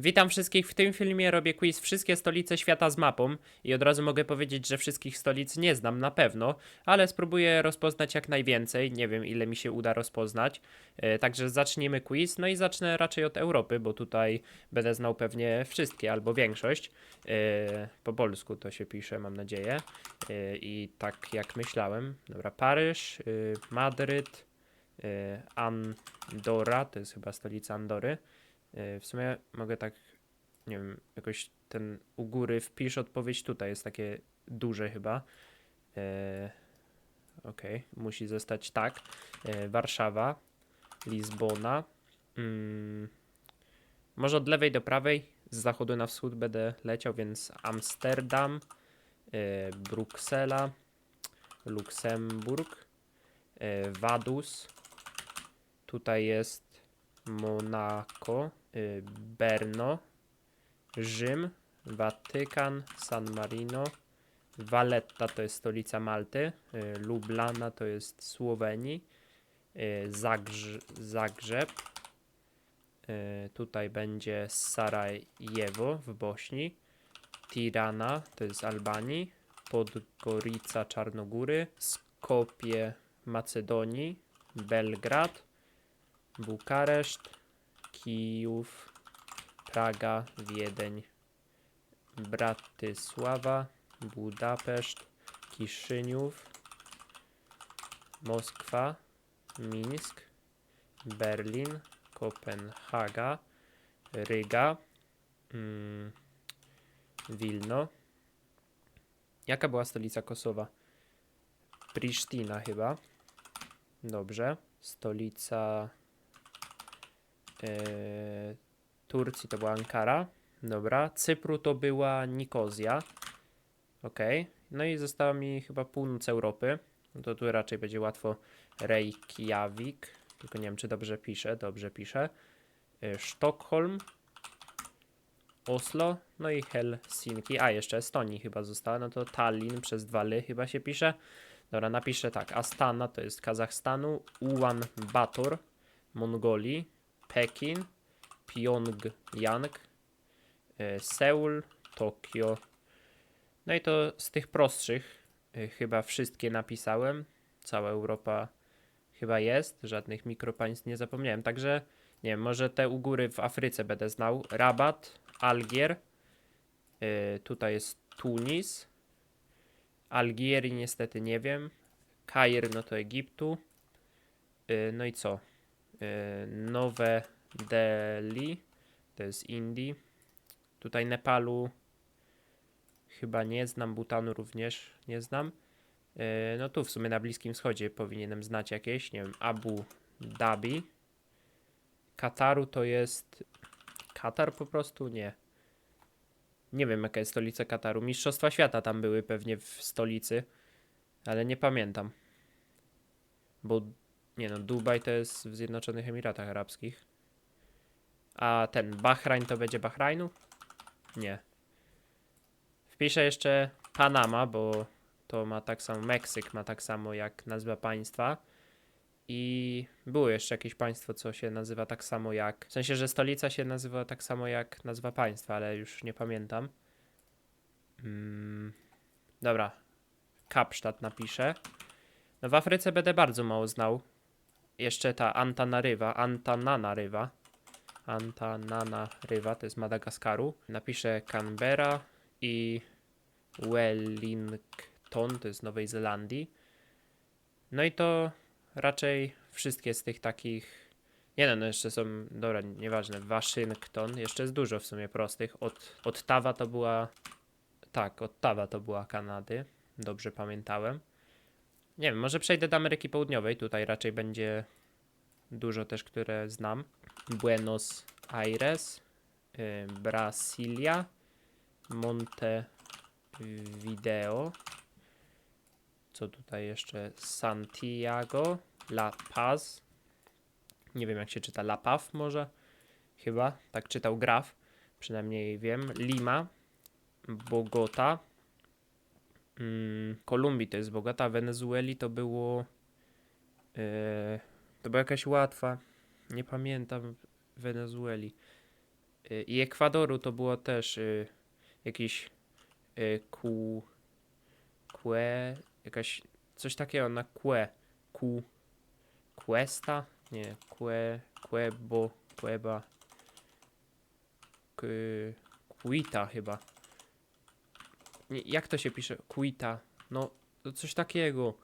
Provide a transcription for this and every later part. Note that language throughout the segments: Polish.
Witam wszystkich w tym filmie. Robię quiz wszystkie stolice świata z mapą i od razu mogę powiedzieć, że wszystkich stolic nie znam na pewno, ale spróbuję rozpoznać jak najwięcej. Nie wiem ile mi się uda rozpoznać. E, także zacznijmy quiz. No i zacznę raczej od Europy, bo tutaj będę znał pewnie wszystkie albo większość. E, po polsku to się pisze, mam nadzieję. E, I tak jak myślałem. Dobra, Paryż, Madryt, Andorra, to jest chyba stolica Andory. E, W sumie mogę tak, nie wiem, jakoś ten u góry wpisz odpowiedź tutaj, jest takie duże chyba. E, Okej, musi zostać tak. E, Warszawa, Lizbona. Mm, może od lewej do prawej, z zachodu na wschód będę leciał, więc Amsterdam, Bruksela, Luksemburg, Vaduz. Tutaj jest Monako, y, Berno, Rzym, Watykan, San Marino, Valletta to jest stolica Malty, y, Lublana to jest Słowenii, y, Zagrz Zagrzeb, tutaj będzie Sarajewo w Bośni, Tirana to jest Albanii, Podgorica Czarnogóry, Skopje Macedonii, Belgrad, Bukareszt, Kijów, Praga, Wiedeń, Bratysława, Budapeszt, Kiszyniów, Moskwa, Mińsk, Berlin, Kopenhaga, Ryga, mm, Wilno. Jaka była stolica Kosowa? Prisztina chyba. Dobrze. Stolica e, Turcji to była Ankara. Dobra. Cypru to była Nikozja. Ok. No i została mi chyba północ Europy. No to tu raczej będzie łatwo Reykjavik. Tylko nie wiem, czy dobrze piszę. Dobrze piszę. E, Sztokholm. Oslo. No i Helsinki. A, jeszcze Estonii chyba została. No to Tallinn przez dwa ly chyba się pisze. Dobra, napiszę tak. Astana to jest Kazachstanu. Ulan Bator. Mongolii. Pekin, Pjongjang, e, Seul, Tokio. No i to z tych prostszych e, chyba wszystkie napisałem. Cała Europa chyba jest, żadnych mikropaństw nie zapomniałem. Także nie wiem, może te u góry w Afryce będę znał. Rabat, Algier, e, tutaj jest Tunis, Algierii niestety nie wiem. Kair no to Egiptu. No i co? E, Nowe Delhi, to jest Indii. Tutaj Nepalu chyba nie znam, Butanu również nie znam. E, No tu w sumie na Bliskim Wschodzie powinienem znać jakieś, nie wiem, Abu Dhabi. Kataru to jest Katar po prostu? Nie. Nie wiem jaka jest stolica Kataru. Mistrzostwa świata tam były pewnie w stolicy, ale nie pamiętam. Bo nie no, Dubaj to jest w Zjednoczonych Emiratach Arabskich. A ten Bahrajn to będzie Bahrajnu? Nie. Wpiszę jeszcze Panama, bo to ma tak samo, Meksyk ma tak samo jak nazwa państwa. I było jeszcze jakieś państwo, co się nazywa tak samo jak. W sensie, że stolica się nazywa tak samo jak nazwa państwa, ale już nie pamiętam. Mm, dobra. Kapsztad napiszę. No w Afryce będę bardzo mało znał. Jeszcze ta Antanarywa, Antananarywa. Antananarywa, to jest Madagaskaru. Napiszę Canberra i Wellington, to jest Nowej Zelandii. No i to raczej wszystkie z tych takich. Nie no, no jeszcze są, dobra, nieważne, Waszyngton, jeszcze jest dużo w sumie prostych. Od, Ottawa to była, tak, Ottawa to była Kanady, dobrze pamiętałem. Nie wiem, może przejdę do Ameryki Południowej, tutaj raczej będzie dużo też, które znam. Buenos Aires, y, Brasilia, Montevideo, co tutaj jeszcze? Santiago, La Paz. Nie wiem jak się czyta, La Paz może? Chyba, tak czytał Graf, przynajmniej wiem. Lima, Bogota, mm, Kolumbii to jest Bogota, Wenezueli to było... Yy, to była jakaś łatwa, nie pamiętam Wenezueli. y, i Ekwadoru to było też y, jakiś ku, que, jakaś coś takiego na que, ku, Cuesta? Nie, que, Quebo, Queba, K, Quita chyba. Nie, jak to się pisze? Quita. No, to coś takiego.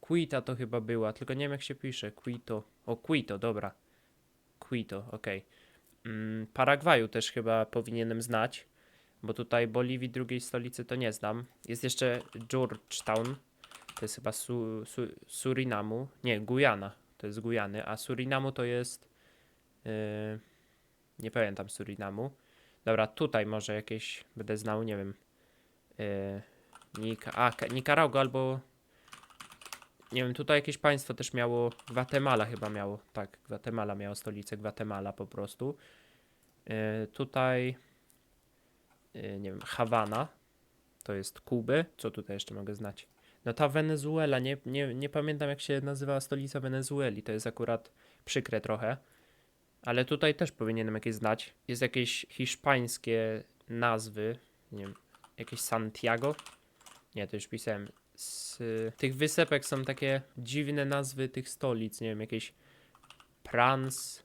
Quita to chyba była, tylko nie wiem jak się pisze. Quito. O, Quito, dobra. Quito, okej. Mm, Paragwaju też chyba powinienem znać, bo tutaj Boliwii drugiej stolicy to nie znam. Jest jeszcze Georgetown, to jest chyba su, su, Surinamu. Nie, Gujana, to jest Gujany, a Surinamu to jest... Yy, nie pamiętam Surinamu. Dobra, tutaj może jakieś będę znał, nie wiem. Yy, Nika, a, Nicaragua albo... Nie wiem, tutaj jakieś państwo też miało... Gwatemala chyba miało. Tak, Gwatemala miało stolicę, Gwatemala po prostu. Yy, tutaj... Yy, nie wiem, Hawana. To jest Kuby. Co tutaj jeszcze mogę znać? No ta Wenezuela, nie, nie, nie pamiętam jak się nazywała stolica Wenezueli. To jest akurat przykre trochę. Ale tutaj też powinienem jakieś znać. Jest jakieś hiszpańskie nazwy. Nie wiem, jakieś Santiago? Nie, to już pisałem. Z tych wysepek są takie dziwne nazwy tych stolic. Nie wiem, jakieś Prans,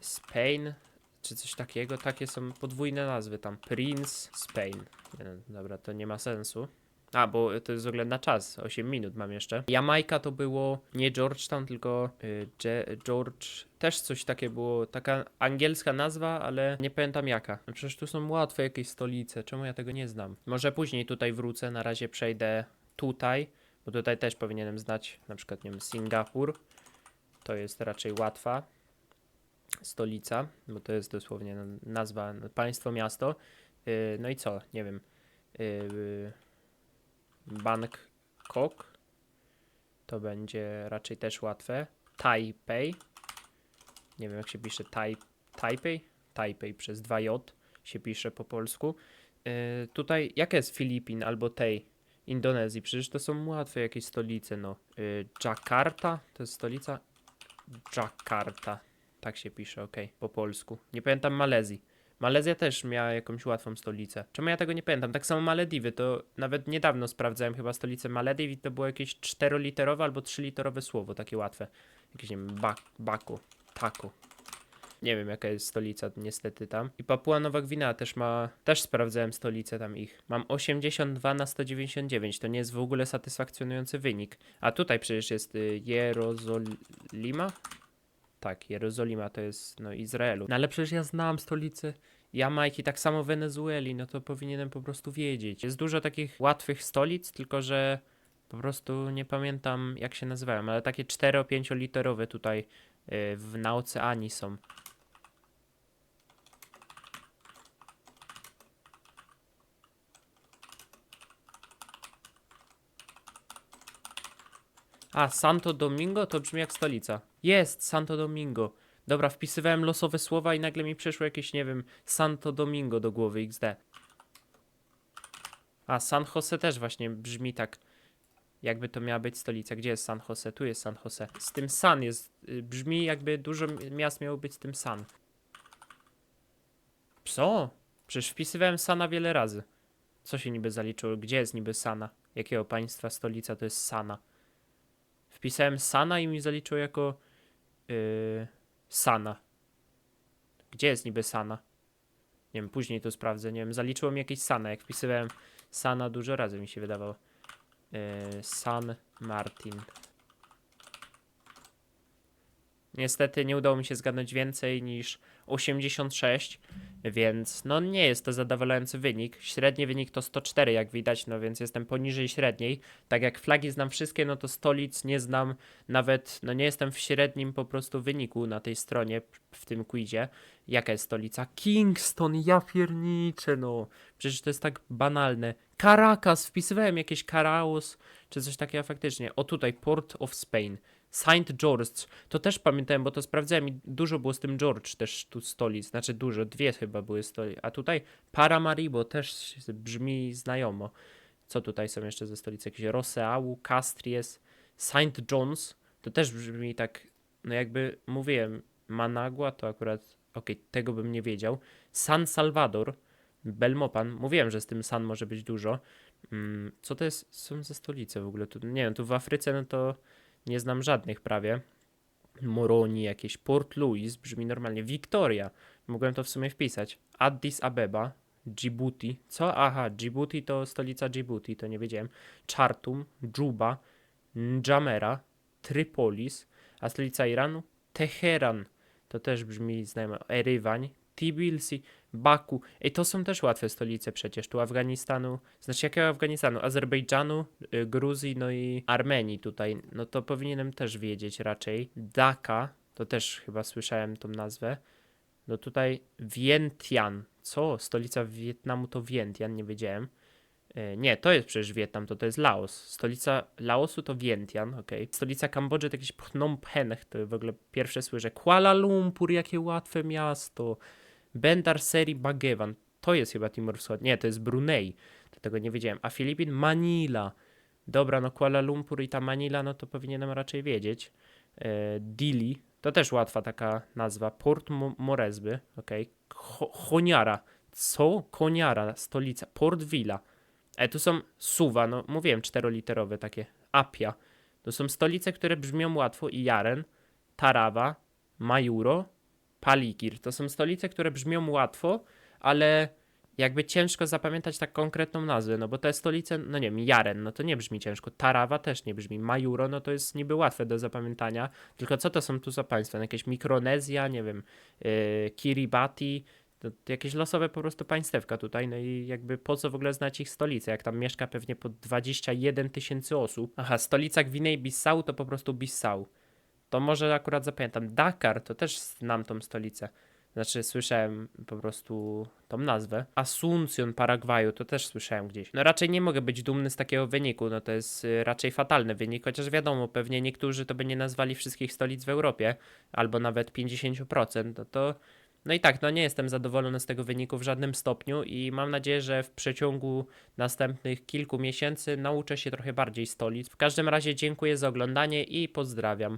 Spain, czy coś takiego. Takie są podwójne nazwy tam. Prince, Spain. No, dobra, to nie ma sensu. A, bo to jest ogóle na czas. 8 minut mam jeszcze. Jamajka to było nie Georgetown, tylko y, Ge- George. Też coś takie było. Taka angielska nazwa, ale nie pamiętam jaka. No przecież tu są łatwe jakieś stolice. Czemu ja tego nie znam? Może później tutaj wrócę. Na razie przejdę tutaj, bo tutaj też powinienem znać. Na przykład, nie wiem, Singapur. To jest raczej łatwa stolica, bo to jest dosłownie nazwa, państwo, miasto. Y, no i co? Nie wiem. Yy, Bangkok. To będzie raczej też łatwe. Taipei. Nie wiem jak się pisze tai, Taipei. Taipei przez 2J się pisze po polsku. Yy, tutaj jaka jest Filipin albo tej Indonezji? Przecież to są łatwe jakieś stolice, no. Yy, Jakarta to jest stolica. Jakarta. Tak się pisze, okej, po polsku. Nie pamiętam Malezji. Malezja też miała jakąś łatwą stolicę. Czemu ja tego nie pamiętam? Tak samo Malediwy, to nawet niedawno sprawdzałem chyba stolicę Malediw i to było jakieś czteroliterowe albo trzyliterowe słowo, takie łatwe. Jakieś, nie wiem, bak, Baku, Taku. Nie wiem jaka jest stolica niestety tam. I Papua Nowa Gwinea też ma, też sprawdzałem stolicę tam ich. Mam 82 na 199, to nie jest w ogóle satysfakcjonujący wynik. A tutaj przecież jest y, Jerozolima? Tak, Jerozolima to jest no Izraelu. No ale przecież ja znam stolicę Jamajki, tak samo Wenezueli, no to powinienem po prostu wiedzieć. Jest dużo takich łatwych stolic, tylko że po prostu nie pamiętam jak się nazywają, ale takie 4-5 literowe tutaj y, w na oceanii są. A, Santo Domingo to brzmi jak stolica. Jest, Santo Domingo. Dobra, wpisywałem losowe słowa i nagle mi przeszło jakieś, nie wiem, Santo Domingo do głowy XD. A, San Jose też właśnie brzmi tak, jakby to miała być stolica. Gdzie jest San Jose? Tu jest San Jose. Z tym San jest, y, brzmi jakby dużo mi- miast miało być z tym San. Co? Przecież wpisywałem Sana wiele razy. Co się niby zaliczyło? Gdzie jest niby Sana? Jakiego państwa stolica to jest Sana? Wpisałem Sana i mi zaliczyło jako yy, Sana. Gdzie jest niby Sana? Nie wiem, później to sprawdzę. Nie wiem, zaliczyło mi jakieś Sana. Jak wpisywałem Sana dużo razy mi się wydawało. Yy, San Martin. Niestety nie udało mi się zgadnąć więcej niż 86, więc no nie jest to zadowalający wynik. Średni wynik to 104, jak widać, no więc jestem poniżej średniej. Tak jak flagi znam wszystkie, no to stolic nie znam nawet, no nie jestem w średnim po prostu wyniku na tej stronie w tym quizie. Jaka jest stolica? Kingston, ja pierniczę, no. Przecież to jest tak banalne. Caracas, wpisywałem jakieś Caraos, czy coś takiego faktycznie. O tutaj, Port of Spain. Saint George, to też pamiętałem, bo to sprawdzałem i dużo było z tym George też tu stolic, znaczy dużo, dwie chyba były stolice, a tutaj Paramaribo też brzmi znajomo. Co tutaj są jeszcze ze stolicy? Jakieś Roseau, Castries, Saint John's, to też brzmi tak, no jakby mówiłem, Managua to akurat, okej, tego bym nie wiedział. San Salvador, Belmopan. Mówiłem, że z tym San może być dużo. Mm, Co to jest? Są ze stolice w ogóle. Tu, nie wiem, tu w Afryce no to nie znam żadnych prawie. Moroni jakieś. Port Louis brzmi normalnie. Victoria. Mogłem to w sumie wpisać. Addis Abeba. Djibouti. Co? Aha, Djibouti to stolica Djibouti, to nie wiedziałem. Chartum, Dżuba, N'Djamena, Trypolis, a stolica Iranu? Teheran. To też brzmi znajomo. Erywań, Tbilisi, Baku. Ej, to są też łatwe stolice przecież. Tu Afganistanu, znaczy jakiego Afganistanu? Azerbejdżanu, y, Gruzji, no i Armenii tutaj. No to powinienem też wiedzieć raczej. Dhaka, to też chyba słyszałem tą nazwę. No tutaj Vientiane. Co? Stolica Wietnamu to Vientiane, nie wiedziałem. E, Nie, to jest przecież Wietnam, to to jest Laos. Stolica Laosu to Vientiane, okej. Stolica Kambodży to jakiś Phnom Penh, to w ogóle pierwsze słyszę. Kuala Lumpur, jakie łatwe miasto. Bandar Seri Begawan, to jest chyba Timor Wschodni. Nie, to jest Brunei, tego nie wiedziałem. A Filipin Manila. Dobra, no Kuala Lumpur i ta Manila, no to powinienem raczej wiedzieć. E, Dili, to też łatwa taka nazwa. Port Mo- Moresby, okej. Ho- Honiara, co? Koniara, stolica. Port Vila. E, tu są Suwa, no mówiłem, czteroliterowe takie. Apia. To są stolice, które brzmią łatwo i Jaren, Tarawa, Majuro, Palikir. To są stolice, które brzmią łatwo, ale jakby ciężko zapamiętać tak konkretną nazwę, no bo te stolice, no nie wiem, Jaren, no to nie brzmi ciężko, Tarawa też nie brzmi, Majuro, no to jest niby łatwe do zapamiętania, tylko co to są tu za państwa? No Jakieś Mikronezja, nie wiem, yy, Kiribati, to jakieś losowe po prostu państewka tutaj, no i jakby po co w ogóle znać ich stolicę, jak tam mieszka pewnie po 21 tysięcy osób. Aha, stolica Gwinei-Bissau to po prostu Bissau. To może akurat zapamiętam. Dakar to też znam tą stolicę. Znaczy słyszałem po prostu tą nazwę. Asuncjon Paragwaju to też słyszałem gdzieś. No raczej nie mogę być dumny z takiego wyniku, no to jest y, raczej fatalny wynik, chociaż wiadomo, pewnie niektórzy to by nie nazwali wszystkich stolic w Europie, albo nawet 50%, no to no i tak, no nie jestem zadowolony z tego wyniku w żadnym stopniu i mam nadzieję, że w przeciągu następnych kilku miesięcy nauczę się trochę bardziej stolic. W każdym razie dziękuję za oglądanie i pozdrawiam.